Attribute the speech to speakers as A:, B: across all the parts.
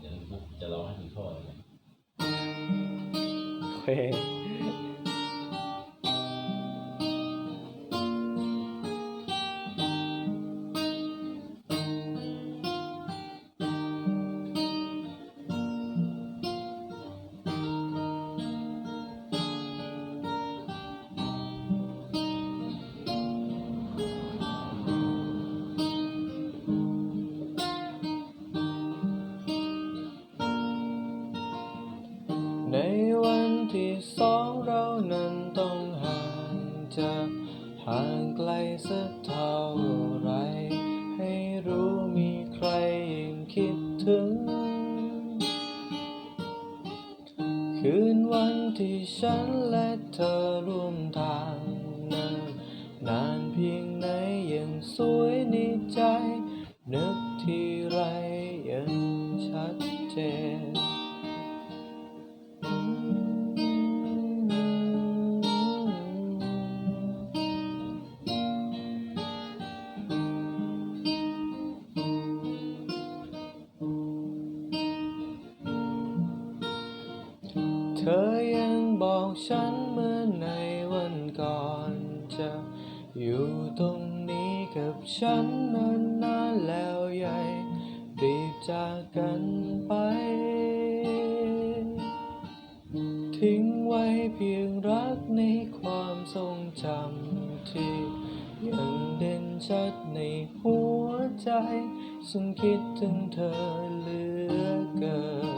A: เดี๋ยวบุ๊กจะร้องให้คุณท่อเลยนะ
B: โอเค ในวันที่สองเรานั้นต้องห่างจากห่างไกลสักเท่าไร ให้รู้มีใครยิ่งคิดถึง คืนวันที่ฉันและเธอร่วมทางนั้นนานเพียงไหนยังสู อยังบอกฉันเมื่อในวันก่อนจะอยู่ตรงนี้กับฉันนานนานแล้วใหญ่รีบจากกันไป ทิ้งไว้เพียงรักในความทรงจำที่ยังเด่นชัดในหัวใจฉันคิดถึงเธอเหลือเกิน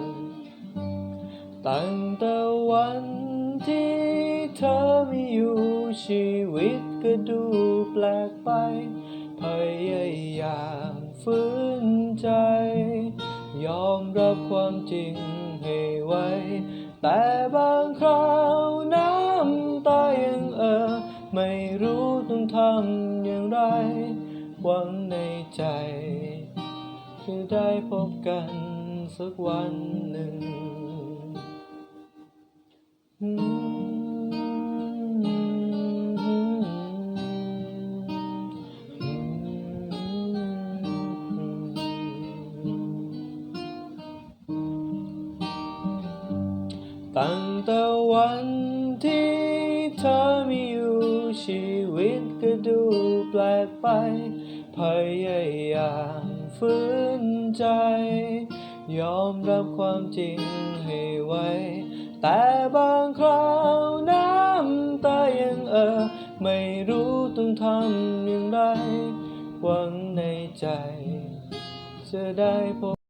B: ตั้งแต่วันที่เธอไม่อยู่ชีวิตก็ดูแปลกไป พยายามฝืนใจ ยอมรับความจริงให้ไว้แต่บางคราวน้ำตายังเออ ไม่รู้ต้องทำอย่างไร หวังในใจจะได้พบกันสักวันหนึ่ง ตั้งแต่วันที่เธอไม่อยู่ชีวิตก็ดูแปลกไป พยายามฝืนใจ ยอมรับความจริงให้ไว้ แต่บางคราวน้ำตายังเออ ไม่รู้ต้องทำอย่างไร หวังในใจ จะได้พบ